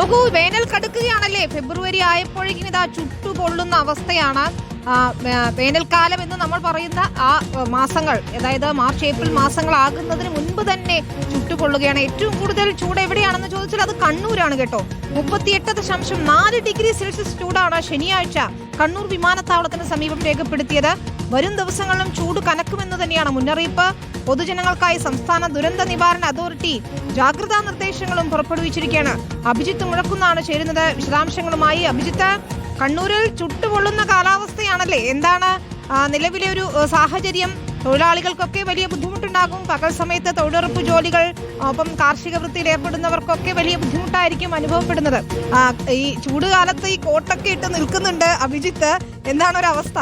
നോക്കൂ വേനൽ കടുക്കുകയാണല്ലേ? ഫെബ്രുവരി ആയപ്പോഴേക്കും ഇതാ ചുട്ടുപൊള്ളുന്ന അവസ്ഥയാണ്. വേനൽക്കാലം എന്ന് നമ്മൾ പറയുന്ന ആ മാസങ്ങൾ. അതായത് മാർച്ച് ഏപ്രിൽ മാസങ്ങളാകുന്നതിന് മുൻപ് തന്നെ ചുട്ടുപൊള്ളുകയാണ്. ഏറ്റവും കൂടുതൽ ചൂട് എവിടെയാണെന്ന് ചോദിച്ചാൽ അത് കണ്ണൂരാണ് കേട്ടോ. മുപ്പത്തിയെട്ട് ദശാംശം നാല് ഡിഗ്രി സെൽഷ്യസ് ചൂടാണ് ശനിയാഴ്ച കണ്ണൂർ വിമാനത്താവളത്തിന് സമീപം രേഖപ്പെടുത്തിയത്. വരും ദിവസങ്ങളിലും ചൂട് കനക്കുമെന്ന് തന്നെയാണ് മുന്നറിയിപ്പ്. പൊതുജനങ്ങൾക്കായി സംസ്ഥാന ദുരന്ത നിവാരണ അതോറിറ്റി ജാഗ്രതാ നിർദ്ദേശങ്ങളും പുറപ്പെടുവിച്ചിരിക്കുകയാണ്. അഭിജിത്ത് മുഴക്കുന്നാണ് ചേരുന്നത്. വിശദാംശങ്ങളുമായി അഭിജിത്ത്. കണ്ണൂരിൽ ചുട്ടുപൊള്ളുന്ന കാലാവസ്ഥയാണല്ലേ? എന്താണ് നിലവിലെ ഒരു സാഹചര്യം? തൊഴിലാളികൾക്കൊക്കെ വലിയ ബുദ്ധിമുട്ടുണ്ടാകും. പകൽ സമയത്ത് തൊഴിലുറപ്പ് ജോലികൾ ഒപ്പം കാർഷിക വൃത്തിയിൽ ഏർപ്പെടുന്നവർക്കൊക്കെ വലിയ ബുദ്ധിമുട്ടായിരിക്കും അനുഭവപ്പെടുന്നത്. ഈ ചൂടുകാലത്ത് ഈ കോട്ടൊക്കെ ഇട്ട് നിൽക്കുന്നുണ്ട് അഭിജിത്ത്. എന്താണ് ഒരു അവസ്ഥ?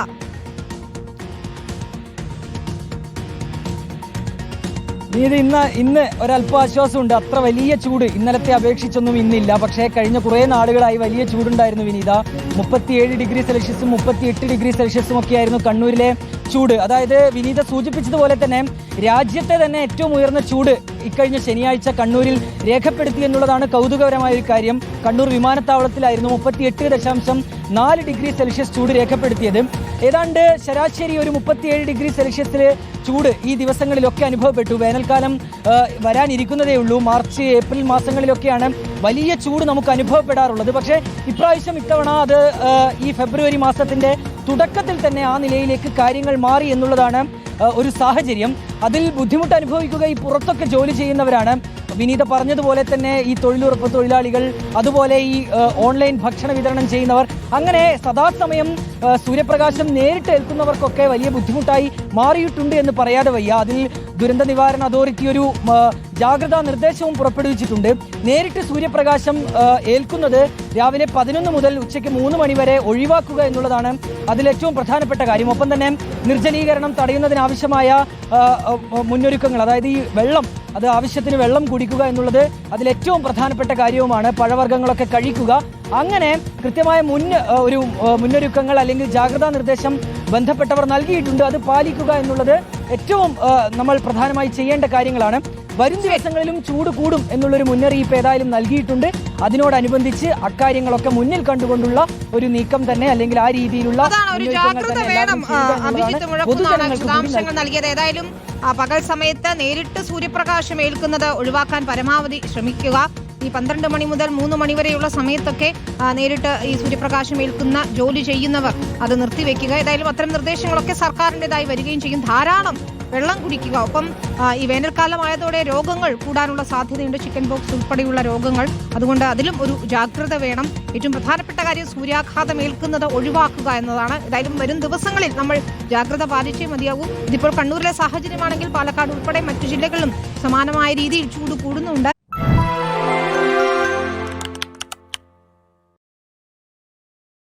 ഇത് ഇന്ന് ഇന്ന് ഒരല്പാശ്വാസമുണ്ട് അത്ര വലിയ ചൂട് ഇന്നലത്തെ അപേക്ഷിച്ചൊന്നും ഇന്നില്ല. പക്ഷേ കഴിഞ്ഞ കുറേ നാളുകളായി വലിയ ചൂടുണ്ടായിരുന്നു വിനീത. മുപ്പത്തിയേഴ് ഡിഗ്രി സെൽഷ്യസും മുപ്പത്തിയെട്ട് ഡിഗ്രി സെൽഷ്യസും ഒക്കെയായിരുന്നു കണ്ണൂരിലെ ചൂട്. അതായത് വിനീത സൂചിപ്പിച്ചതുപോലെ തന്നെ രാജ്യത്തെ തന്നെ ഏറ്റവും ഉയർന്ന ചൂട് ഇക്കഴിഞ്ഞ ശനിയാഴ്ച കണ്ണൂരിൽ രേഖപ്പെടുത്തി എന്നുള്ളതാണ് കൗതുകപരമായ ഒരു കാര്യം. കണ്ണൂർ വിമാനത്താവളത്തിലായിരുന്നു മുപ്പത്തിയെട്ട് ദശാംശം നാല് ഡിഗ്രി സെൽഷ്യസ് ചൂട് രേഖപ്പെടുത്തിയത്. ഏതാണ്ട് ശരാശരി ഒരു മുപ്പത്തിയേഴ് ഡിഗ്രി സെൽഷ്യസിൽ ചൂട് ഈ ദിവസങ്ങളിലൊക്കെ അനുഭവപ്പെട്ടു. വേനൽക്കാലം വരാനിരിക്കുന്നതേ ഉള്ളൂ. മാർച്ച് ഏപ്രിൽ മാസങ്ങളിലൊക്കെയാണ് വലിയ ചൂട് നമുക്ക് അനുഭവപ്പെടാറുള്ളത്. പക്ഷേ ഇപ്രാവശ്യം ഇത്തവണ അത് ഈ ഫെബ്രുവരി മാസത്തിന്റെ തുടക്കത്തിൽ തന്നെ ആ നിലയിലേക്ക് കാര്യങ്ങൾ മാറി എന്നുള്ളതാണ് ഒരു സാഹചര്യം. അതിൽ ബുദ്ധിമുട്ട് അനുഭവിക്കുക ഈ പുറത്തൊക്കെ ജോലി ചെയ്യുന്നവരാണ്. വിനീത പറഞ്ഞതുപോലെ തന്നെ ഈ തൊഴിലുറപ്പ് തൊഴിലാളികൾ അതുപോലെ ഈ ഓൺലൈൻ ഭക്ഷണ വിതരണം ചെയ്യുന്നവർ അങ്ങനെ സദാസമയം സൂര്യപ്രകാശം നേരിട്ട് ഏൽക്കുന്നവർക്കൊക്കെ വലിയ ബുദ്ധിമുട്ടായി മാറിയിട്ടുണ്ട് എന്ന് പറയാതെ വയ്യ. അതിൽ ദുരന്ത നിവാരണ അതോറിറ്റി ഒരു ജാഗ്രതാ നിർദ്ദേശവും പുറപ്പെടുവിച്ചിട്ടുണ്ട്. നേരിട്ട് സൂര്യപ്രകാശം ഏൽക്കുന്നത് രാവിലെ പതിനൊന്ന് മുതൽ ഉച്ചയ്ക്ക് മൂന്ന് മണി വരെ ഒഴിവാക്കുക എന്നുള്ളതാണ് അതിലേറ്റവും പ്രധാനപ്പെട്ട കാര്യം. ഒപ്പം തന്നെ നിർജലീകരണം തടയുന്നതിനാവശ്യമായ മുന്നൊരുക്കങ്ങൾ അതായത് ഈ വെള്ളം അത് ആവശ്യത്തിന് വെള്ളം കുടിക്കുക എന്നുള്ളത് അതിലേറ്റവും പ്രധാനപ്പെട്ട കാര്യവുമാണ്. പഴവർഗങ്ങളൊക്കെ കഴിക്കുക. അങ്ങനെ കൃത്യമായ മുൻ ഒരു മുന്നൊരുക്കങ്ങൾ അല്ലെങ്കിൽ ജാഗ്രതാ നിർദ്ദേശം ബന്ധപ്പെട്ടവർ നൽകിയിട്ടുണ്ട്. അത് പാലിക്കുക എന്നുള്ളത് ഏറ്റവും നമ്മൾ പ്രധാനമായി ചെയ്യേണ്ട കാര്യങ്ങളാണ് വരും ദിവസങ്ങളിലും ചൂട് കൂടും എന്നുള്ളൊരു മുന്നറിയിപ്പ് ഏതായാലും നൽകിയിട്ടുണ്ട്. അതിനോടനുബന്ധിച്ച് അക്കാര്യങ്ങളൊക്കെ മുന്നിൽ കണ്ടുകൊണ്ടുള്ള ഒരു നീക്കം തന്നെ അല്ലെങ്കിൽ ആ രീതിയിലുള്ള നൽകിയത്. ഏതായാലും പകൽ സമയത്ത് നേരിട്ട് സൂര്യപ്രകാശം ഏൽക്കുന്നത് ഒഴിവാക്കാൻ പരമാവധി ശ്രമിക്കുക. ഈ പന്ത്രണ്ട് മണി മുതൽ മൂന്ന് മണി വരെയുള്ള സമയത്തൊക്കെ നേരിട്ട് ഈ സൂര്യപ്രകാശം ഏൽക്കുന്ന ജോലി ചെയ്യുന്നവർ അത് നിർത്തിവെക്കുക. ഏതായാലും അത്തരം നിർദ്ദേശങ്ങളൊക്കെ സർക്കാരിന്റെതായി വരികയും ചെയ്യും. ധാരാളം വെള്ളം കുടിക്കുക. ഒപ്പം ഈ വേനൽക്കാലമായതോടെ രോഗങ്ങൾ കൂടാനുള്ള സാധ്യതയുണ്ട്. ചിക്കൻ ബോക്സ് ഉൾപ്പെടെയുള്ള രോഗങ്ങൾ. അതുകൊണ്ട് അതിലും ഒരു ജാഗ്രത വേണം. ഏറ്റവും പ്രധാനപ്പെട്ട കാര്യം സൂര്യാഘാതം ഏൽക്കുന്നത് ഒഴിവാക്കുക എന്നതാണ്. ഏതായാലും വരും ദിവസങ്ങളിൽ നമ്മൾ ജാഗ്രത പാലിച്ചേ മതിയാകൂ. ഇതിപ്പോൾ കണ്ണൂരിലെ സാഹചര്യമാണെങ്കിൽ പാലക്കാട് ഉൾപ്പെടെ മറ്റു ജില്ലകളിലും സമാനമായ രീതിയിൽ ചൂട് കൂടുന്നുണ്ട്.